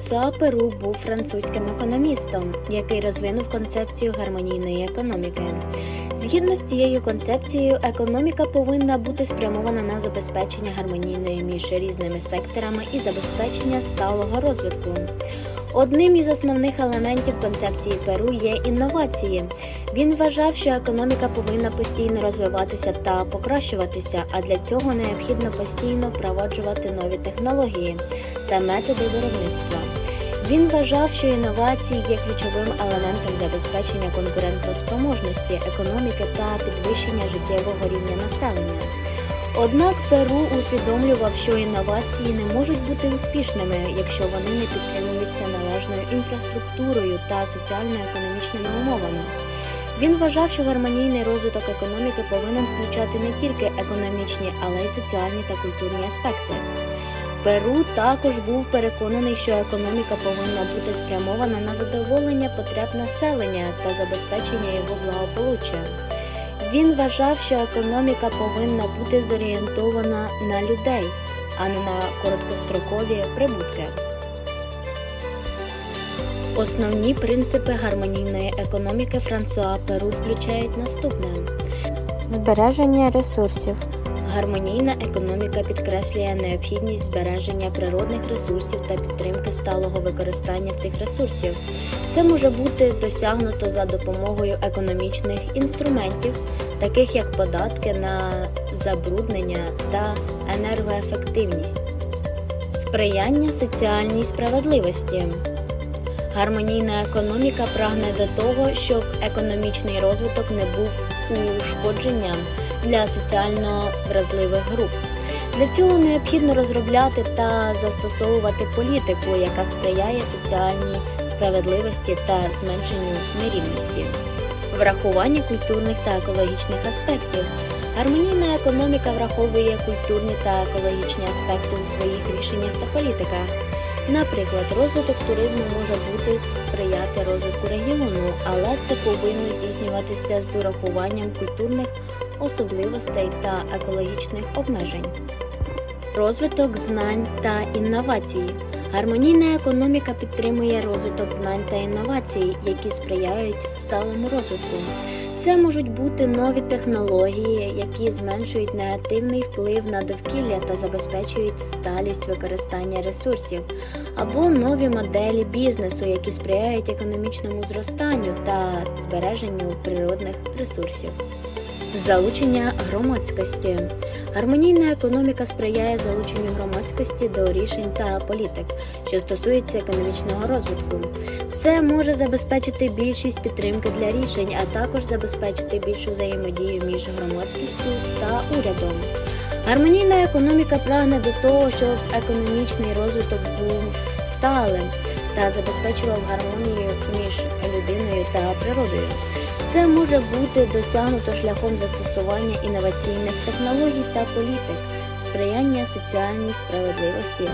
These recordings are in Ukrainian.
Франсуа Перу був французьким економістом, який розвинув концепцію гармонійної економіки. Згідно з цією концепцією, економіка повинна бути спрямована на забезпечення гармонійної між різними секторами і забезпечення сталого розвитку. Одним із основних елементів концепції Перу є інновації. Він вважав, що економіка повинна постійно розвиватися та покращуватися, а для цього необхідно постійно впроваджувати нові технології та методи виробництва. Він вважав, що інновації є ключовим елементом забезпечення конкурентоспроможності економіки та підвищення життєвого рівня населення. Однак Перу усвідомлював, що інновації не можуть бути успішними, якщо вони не підтримуються належною інфраструктурою та соціально-економічними умовами. Він вважав, що гармонійний розвиток економіки повинен включати не тільки економічні, але й соціальні та культурні аспекти. Перу також був переконаний, що економіка повинна бути спрямована на задоволення потреб населення та забезпечення його благополуччя. Він вважав, що економіка повинна бути зорієнтована на людей, а не на короткострокові прибутки. Основні принципи гармонійної економіки Франсуа Перу включають наступне: Збереження ресурсів, гармонійна економіка підкреслює необхідність збереження природних ресурсів та підтримки сталого використання цих ресурсів. Це може бути досягнуто за допомогою економічних інструментів, таких як податки на забруднення та енергоефективність, сприяння соціальній справедливості. Гармонійна економіка прагне до того, щоб економічний розвиток не був ушкодженням для соціально вразливих груп. Для цього необхідно розробляти та застосовувати політику, яка сприяє соціальній справедливості та зменшенню нерівності. Врахування культурних та екологічних аспектів. Гармонійна економіка враховує культурні та екологічні аспекти у своїх рішеннях та політиках. Наприклад, розвиток туризму може бути сприяти розвитку регіону, але це повинно здійснюватися з урахуванням культурних особливостей та екологічних обмежень. Розвиток знань та інновацій. Гармонійна економіка підтримує розвиток знань та інновацій, які сприяють сталому розвитку. Це можуть бути нові технології, які зменшують негативний вплив на довкілля та забезпечують сталість використання ресурсів, або нові моделі бізнесу, які сприяють економічному зростанню та збереженню природних ресурсів. Залучення громадськості. Гармонійна економіка сприяє залученню громадськості до рішень та політик, що стосуються економічного розвитку. Це може забезпечити більшість підтримки для рішень, а також забезпечити більшу взаємодію між громадськістю та урядом. Гармонійна економіка прагне до того, щоб економічний розвиток був сталим та забезпечував гармонію між людиною та природою. Це може бути досягнуто шляхом застосування інноваційних технологій та політик, сприяння соціальній справедливості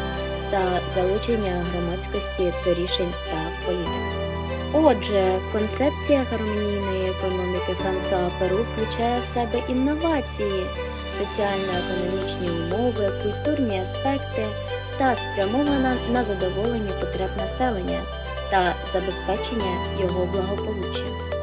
та залучення громадськості до рішень та політик. Отже, концепція гармонійної економіки Франсуа Перу включає в себе інновації, соціально-економічні умови, культурні аспекти та спрямована на задоволення потреб населення та забезпечення його благополуччя.